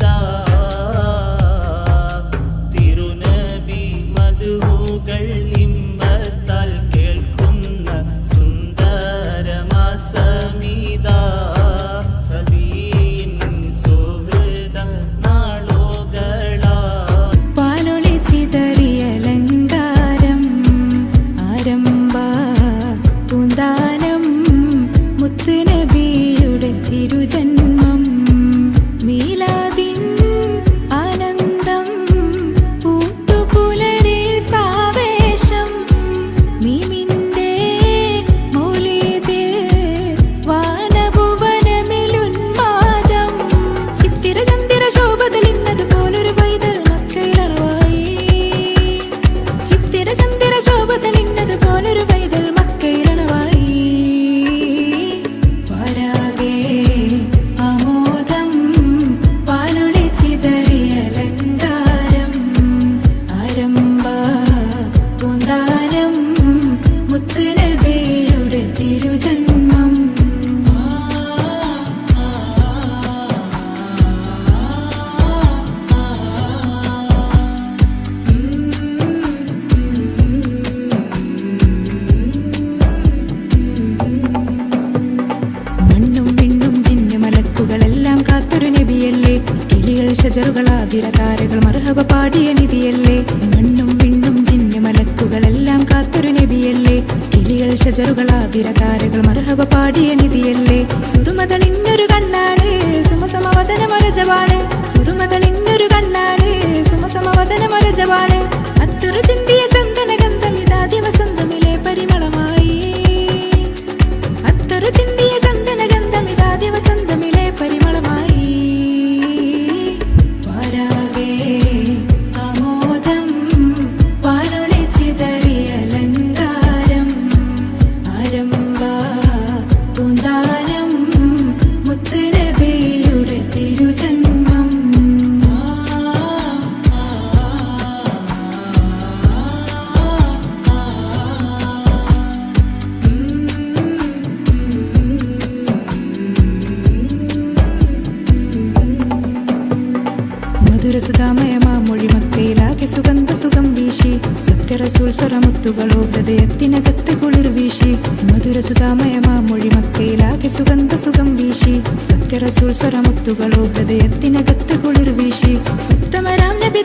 olvidar. ഷജറുകളാതിര താരകൾ മർഹബ പാടിയ നിധിയല്ലേ? മണ്ണും വിണ്ണും ജിന്നു മലക്കുകളെല്ലാം കാത്തൊരു നബിയല്ലേ? കിളികൾ ഷജറുകളാതിര താരകൾ മർഹബ പാടിയ നിധിയല്ലേ? സുറുമതളിന്നൊരു കണ്ണാണ് സുമസമവതന മരജവാണ് വീശി സത്യറസൂൽ സ്വരമുത്തുകളോ ഹൃദയത്തിനകത്ത് കുളിർ വീശി മധുരസുധാമയമാ മൊഴിമക്കയിലാകെ സുഗന്ധ സുഖം വീശി സത്യറസൂൽ സ്വരമുത്തുകളോ ഹൃദയത്തിനകത്ത് കുളിർ വീശി. ഉത്തമരാം നബി